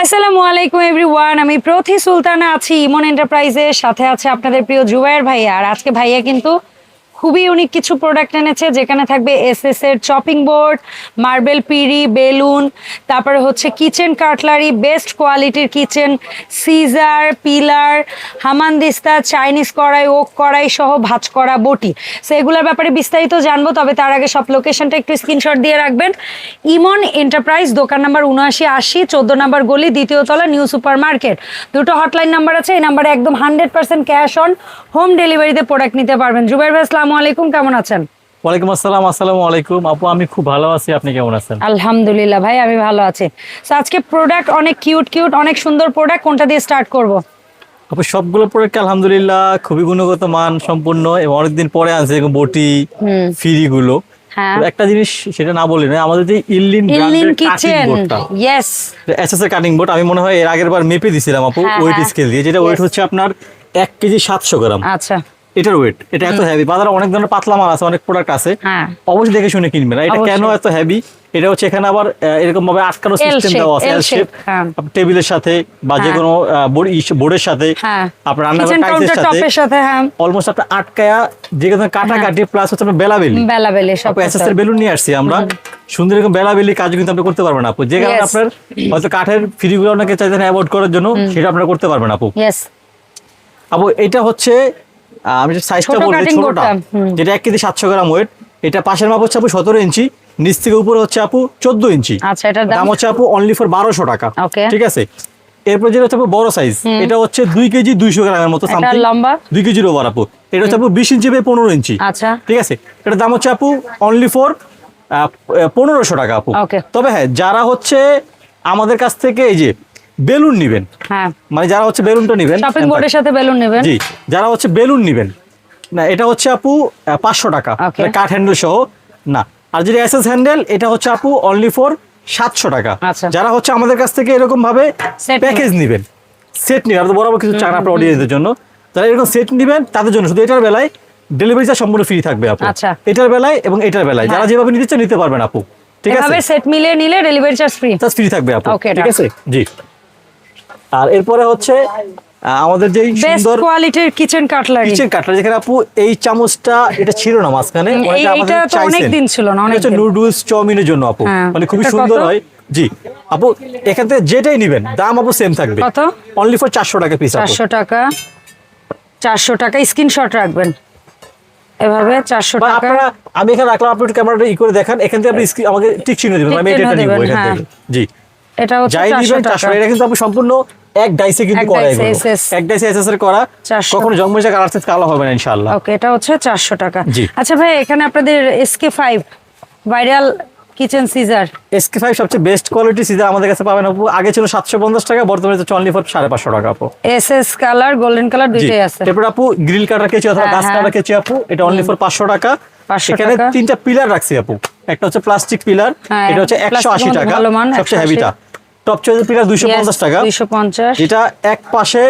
আসসালামু আলাইকুম এভরিওয়ান, আমি প্রথি সুলতানা আছি ইমন এন্টারপ্রাইজের সাথে আছে আপনাদের প্রিয় জুবায়ের ভাইয়া। আর আজকে ভাইয়া কিন্তু খুবই ইউনিক কিছু প্রোডাক্ট এনেছে, যেখানে থাকবে এসএস এর চপিং বোর্ড মার্বেল পিড়ি, বেলুন, তারপরে হচ্ছে কিচেন কাটলারি বেস্ট কোয়ালিটির কিচেন সিজার পিলার হামানদিস্তা চাইনিজ কড়াই ওক কড়াই সহ ভাজ করা বটি। সো এগুলোর ব্যাপারে বিস্তারিত জানব, তবে তার আগে সব লোকেশনটা একটু স্ক্রিনশট দিয়ে রাখবেন। ইমন এন্টারপ্রাইজ দোকান নাম্বার উনআশি, আশি, চোদ্দ নাম্বার গলি, দ্বিতীয় তলা নিউ সুপার মার্কেট দুটো হটলাইন নাম্বার আছে, এই নাম্বারে একদম hundred percent cash on home ডেলিভারিতে প্রোডাক্ট নিতে পারবেন। জুবাইর ভাই আসসালামু আলাইকুম কেমন আছেন? ওয়ালাইকুম আসসালাম আসসালামু আলাইকুম। আপু আমি খুব ভালো আছি। আপনি কেমন আছেন? আলহামদুলিল্লাহ ভাই আমি ভালো আছি। তো আজকে প্রোডাক্ট অনেক কিউট কিউট অনেক সুন্দর প্রোডাক্ট কোনটা দিয়ে স্টার্ট করব? আপু সবগুলো প্রোডাক্ট আলহামদুলিল্লাহ খুবই গুণগত মান সম্পূর্ণ এবং অনেকদিন পরে আনছে এরকম বটি ফিরি গুলো হ্যাঁ। একটা জিনিস সেটা না বলি না আমাদের যে ইল্লিন ব্র্যান্ডের কিচেন ইয়েস এসএস এর কাটিং বোর্ড আমি মনে হয় এর আগের বার মেপে দিছিলাম আপু হ্যাঁ, ওয়েট হ্যাঁ। স্কেল দিয়ে যেটা ওয়েট হচ্ছে আপনার এক কেজি সাতশো গ্রাম। আচ্ছা। এটার ওয়েট এটা এত হেভি বাজারে অনেক ধরনের পাতলা মাল আছে অনেক প্রোডাক্ট আছে। হ্যাঁ। অবশ্যই দেখে শুনে কিনবেন। এটা কেন এত হেভি এটা হচ্ছে এখানে আবার এরকম ভাবে আটকানো সিস্টেম দেওয়া আছে এল শেপ হ্যাঁ। টেবিলের সাথে বা যে। কোনো বোর্ডের সাথে হ্যাঁ। আপনার রান্নাঘর টাইলসের সাথে অলমোস্ট আপনার আটকায়া যে কোনো কাটাকাটি প্লাস হচ্ছে আপনার বেলাবেলি। বেলা বেলে সব আপু এসএস এর বেলুন নিয়ে আসছি আমরা। সুন্দর এরকম বেলাবেলি কাজ কিন্তু আপনি করতে পারবেন আপু। যে কারণে আপনার হয়তো কাঠের ফ্রিগুলো অনেকে চাইতেন অ্যাভয়েড করার জন্য সেটা আপনারা করতে পারবেন আপু। আপু এটা হচ্ছে আমি সাইজটা ছোট বলি cutting ছোটটা। যেটা এক কেজি সাতশো গ্রাম ওয়েট এটা পাশের মাপ হচ্ছে আপু সতেরো ইঞ্চি নিচ থেকে উপরে হচ্ছে আপু চোদ্দ ইঞ্চি। আচ্ছা এটার দাম হচ্ছে আপু অনলি ফর বারোশো টাকা. ঠিক আছে? এরপর যেটা হচ্ছে বড় সাইজ এটা হচ্ছে দুই কেজি দুইশো গ্রামের মতো। লম্বা? দুই কেজির ওভার আপু। এটা হচ্ছে আপু বিশ ইঞ্চি বাই পনেরো ইঞ্চি। আচ্ছা। ঠিক আছে? এটার দাম হচ্ছে আপু অনলি ফর পনেরোশো টাকা আপু. তবে হ্যাঁ যারা হচ্ছে আমাদের কাছ থেকে এই যে বেলুন নিবেন। হ্যাঁ। মানে যারা হচ্ছে বেলুনটা নিবেন শপিং বোর্ডের সাথে বেলুন নেবেন। জি যারা হচ্ছে বেলুন নিবেন না এটা হচ্ছে আপু পাঁচশো টাকা. মানে কাঠ হ্যান্ডেল সহ না। আর যেটা এসএস হ্যান্ডেল এটা হচ্ছে আপু অনলি ফর সাতশো টাকা। আচ্ছা। যারা হচ্ছে আমাদের কাছ থেকে এরকম ভাবে প্যাকেজ নিবেন। সেট নিবেন আর বরাবর কিছু চান আপনার অডিয়েন্সের জন্য। যারা এরকম সেট নিবেন তাদের জন্য শুধু এটার বেলায় ডেলিভারি চার্জ সম্পূর্ণ ফ্রি থাকবে আপু। আচ্ছা। এটার বেলায় এবং এটার বেলায়। যারা যেভাবে নিতে চান নিতে পারবেন আপু। ঠিক আছে? এভাবে সেট মিলিয়ে নিলে delivery charge free charge free থাকবে আপু। ঠিক আছে? জি। আর এরপরে হচ্ছে আমাদের যেই সুন্দর কোয়ালিটির কিচেন কাটলারি কিচেন কাটলার যেখানে আপু এই চামচটা এটা ছিল না মাঝখানে। এইটা তো অনেক দিন ছিল না, অনেক এটা। নুডলস চাউমিনের জন্য আপু। হ্যাঁ। মানে খুবই সুন্দর হয়। জি। আপু এখান থেকে যেটাই নিবেন দাম আপু সেম থাকবে। কত? অনলি ফর চারশো টাকা পিস আপু। চারশো টাকা। চারশো টাকা স্ক্রিনশট রাখবেন। এভাবে চারশো বা টাকা। আপনারা আমি এখানে রাখলাম আপনি ক্যামেরাটা ই করে দেখান। এখান থেকে আপনি আমাকে টিক চিহ্ন দিবেন আমি এটা এটা নিব এখান হ্যাঁ। থেকে। জি। এটা হচ্ছে টাকা। এটা কিন্তু আপু সম্পূর্ণ এক ডাইসে কিন্তু করা এগুলো। এক ডাইসে করা। কখনো কালার সেট কালো হবে না ইনশাআল্লাহ। ওকে এটা হচ্ছে চারশো টাকা। জি। আচ্ছা ভাই এখানে আপনাদের viral kitchen scissor SK five সবচেয়ে বেস্ট কোয়ালিটি সিজা আমাদের কাছে পাবেন আপু। আগে ছিল সাতশো পঞ্চাশ টাকা বর্তমানে হচ্ছে অনলি ফর সাড়ে পাঁচশো টাকা আপু। S S colour golden colour দুইটাই আছে। এরপর আপু গ্রিল কাটার কেচি অথবা হ্যাঁ, গাছ হ্যাঁ। কাটার কেচি আপু এটা অনলি ফর পাঁচশো টাকা। 500 এখানে। তিনটা পিলার রাখছি আপু। একটা হচ্ছে প্লাস্টিক পিলার হ্যাঁ, এটা হচ্ছে একশো আশি টাকা। সবচেয়ে 180 হেভিটা টপ চয়েস পিলার দুইশো পঞ্চাশ টাকা। দুইশো পঞ্চাশ। যেটা এক পাশে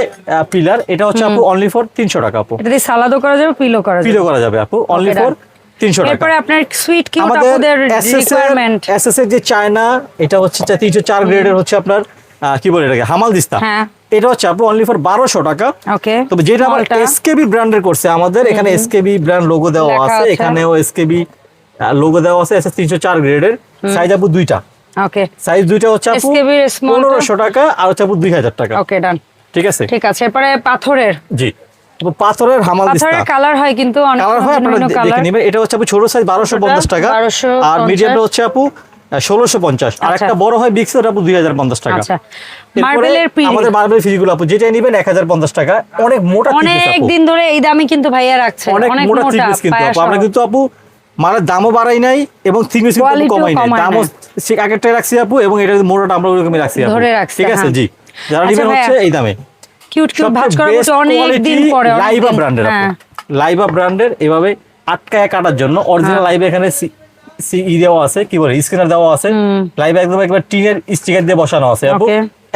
পিলার এটা হচ্ছে আপু অনলি ফর তিনশো টাকা আপু। এটা দিয়ে সালাদও করা যাবে পিলো করা যাবে। পিলো করা যাবে আপু অনলি ফর done. তিনশো টাকা। এরপরে আপনার সুইট কিউট আমাদের আপুদের রিকোয়ারমেন্ট এসএস এর যে চায়না এটা হচ্ছে তিনশো চার গ্রেডের হচ্ছে আপনার কি বলে এটাকে হামাল দিস্তা। হ্যাঁ। এটা হচ্ছে আপু অনলি ফর বারোশো টাকা। ওকে তবে যেটা আমার এসকেবি ব্র্যান্ডের করছে আমাদের এখানে এসকেবি ব্র্যান্ড লোগো দেওয়া আছে। এখানেও এসকেবি লোগো দেওয়া আছে এসএস তিনশো চার গ্রেডের সাইজ আপু দুইটা। ওকে সাইজ দুইটা হচ্ছে আপু SKB এর small টা? পনেরোশো টাকা আর হচ্ছে আপু দুই হাজার টাকা। ওকে ডান ঠিক আছে? ঠিক আছে এরপরে পাথরের। জি। পাথরের হামাল পাথরের কালার হয় কিন্তু অনেক কালার হয় আপনারা দেখে নেবেন। এটা হচ্ছে আপু ছোট সাইজ বারোশো পঞ্চাশ টাকা। আর মিডিয়ামটা হচ্ছে আপু ষোলোশো পঞ্চাশ। আর আচ্ছা। একটা বড় হয় আপু দুই হাজার পঞ্চাশ টাকা। আচ্ছা। মার্বেলের পিড়ি আমাদের মার্বেল ফ্রিজগুলো আপু যেটাই নেবেন এক হাজার পঞ্চাশ টাকা। অনেক মোটা thickness অনেক দিন ধরে এই দামে কিন্তু ভাইয়া রাখছে অনেক মোটা থিকনেস কিন্তু আপু। আমরা কিন্তু আপু মানে দামও বাড়াই নাই এবং থিকনেস কিন্তু কমাই নাই। দামও সে আগেরটাই রাখছি আপু এবং এটা মোটাটা আমরা ওরকমই রাখছি আপু। ধরে রাখছে, ঠিক আছে? হ্যাঁ। জি। যারা আচ্ছা নেবেন হচ্ছে এই দামে। কিউট কিউট ভাজ অনেক দিন পরে লাইভা ব্র্যান্ডের হ্যাঁ। লাইভা ব্র্যান্ডের এভাবে আটকায় কাটার জন্য অরিজিনাল লাইভে এখানে ই দেওয়া আছে কি বলে স্ক্যানার দেওয়া আছে। লাইভে একদম একবার টিনের স্টিকার দিয়ে বসানো আছে আপু।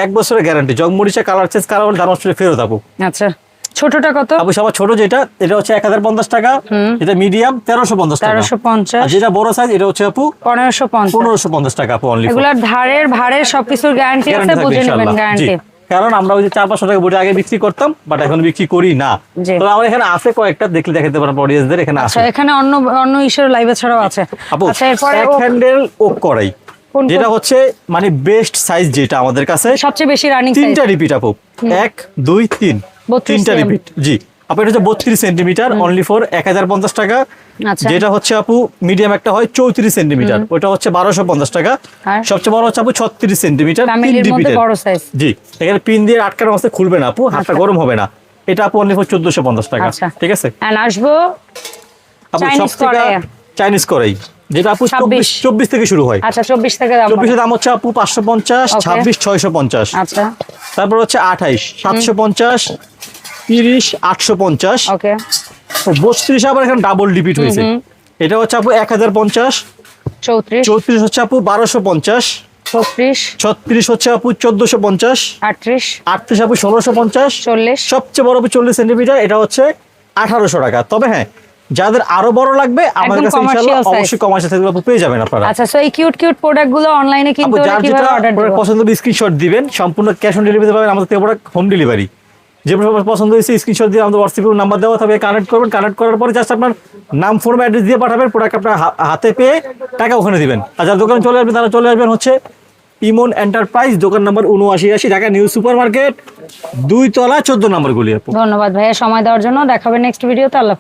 এক বছরের গ্যারান্টি জগমরিচা কালার চেঞ্জ কালার দাম ফেরত আপু। আচ্ছা। ছোটটা কত? আপু সবার ছোট যেটা এটা হচ্ছে এক হাজার পঞ্চাশ টাকা এটা মিডিয়াম তেরোশো পঞ্চাশ টাকা। তেরোশো পঞ্চাশ। আর যেটা বড় সাইজ এটা হচ্ছে আপু পনেরোশো পঞ্চাশ। পনেরোশো পঞ্চাশ টাকা আপু অনলি এগুলার ধারের ভারের সবকিছুর গ্যারান্টি আছে বুঝে নেবেন গ্যারান্টি কারণ আমরা ওই যে চার পাঁচশো টাকা বইটা আগে বিক্রি করতাম বাট এখন বিক্রি করি না। তবে আমার এখানে আছে কয়েকটা দেখলে দেখাতে পারেন অডিয়েন্সদের এখানে আছে। আচ্ছা এখানে অন্য অন্য ইস্যুর লাইভে ছাড়াও আছে। আচ্ছা এরপরে এক হ্যান্ডেল ওক করাই যেটা হচ্ছে মানে বেস্ট সাইজ যেটা আমাদের কাছে। সবচেয়ে বেশি রানিং সাইজ তিনটা রিপিট আপু। এক দুই তিন। 32 তিনটা রিপিট জি। আপু এটা হচ্ছে বত্রিশ সেন্টিমিটার অনলি ফর এক হাজার পঞ্চাশ টাকা। আচ্ছা। যেটা হচ্ছে আপু মিডিয়াম একটা হয় চৌত্রিশ সেন্টিমিটার ওটা হচ্ছে বারোশো পঞ্চাশ টাকা। সবচেয়ে বড় হচ্ছে আপু ছত্রিশ সেন্টিমিটার জি। এখানে পিন দিয়ে আটকার অবস্থায় খুলবে না আপু হাতটা গরম হবে না। এটা আপু অনলি ফর চোদ্দশো পঞ্চাশ টাকা। আচ্ছা। ঠিক আছে? আসব আপু সব। চাইনিজ করাই যেটা আপু চব্বিশ চব্বিশ থেকে শুরু হয়। আচ্ছা চব্বিশ থেকে দাম চব্বিশের দাম হচ্ছে আপু পাঁচশো পঞ্চাশ. ছাব্বিশ ছয়শো পঞ্চাশ। আচ্ছা। তারপর হচ্ছে আঠাইশ সাতশো পঞ্চাশ তিরিশ আটশো পঞ্চাশ। ওকে। বত্রিশ আবার এখানে ডাবল রিপিট হয়েছে। এটা হচ্ছে আপু এক হাজার পঞ্চাশ। চৌত্রিশ। চৌত্রিশ হচ্ছে আপু বারোশো পঞ্চাশ। ছত্রিশ। ছত্রিশ হচ্ছে আপু চোদ্দশো পঞ্চাশ। আটত্রিশ। আটত্রিশ আপু ষোলোশো পঞ্চাশ। চল্লিশ। সবচেয়ে বড় আপু চল্লিশ সেন্টিমিটার এটা হচ্ছে আঠারোশো টাকা। তবে হ্যাঁ যাদের আরও বড় লাগবে আমাদের কাছে ইনশাআল্লাহ অবশ্যই কমার্শিয়াল সাইজগুলো পেয়ে যাবেন আপনারা। আচ্ছা সো এই কিউট কিউট প্রোডাক্টগুলো অনলাইনে কিনতে হলে কীভাবে অর্ডার প্রোডাক্ট পছন্দ স্ক্রিনশট দিবেন। সম্পূর্ণ ক্যাশ অন ডেলিভারি পাবেন আমাদের প্রোডাক্ট হোম ডেলিভারি যে পছন্দ হয়েছে স্ক্রিনশট দিয়ে আমাদের হোয়াটসঅ্যাপে নাম্বার দেওয়া থাকবে কানেক্ট করবেন। কানেক্ট করার পরে জাস্ট আপনার নাম ফোন অ্যাড্রেস দিয়ে পাঠাবেন প্রোডাক্ট আপনার হাতে পেয়ে টাকা ওখানে দিবেন। আর যারা দোকানে চলে আসবেন তারা চলে আসবেন হচ্ছে ইমন এন্টারপ্রাইজ দোকান নাম্বার উনআশি আশি ঢাকা নিউ সুপার মার্কেট দুই তলা চোদ্দ নম্বর গুলি ধন্যবাদ ভাইয়া সময় দেওয়ার জন্য। দেখাবেন নেক্সট ভিডিওতে আল্লাহ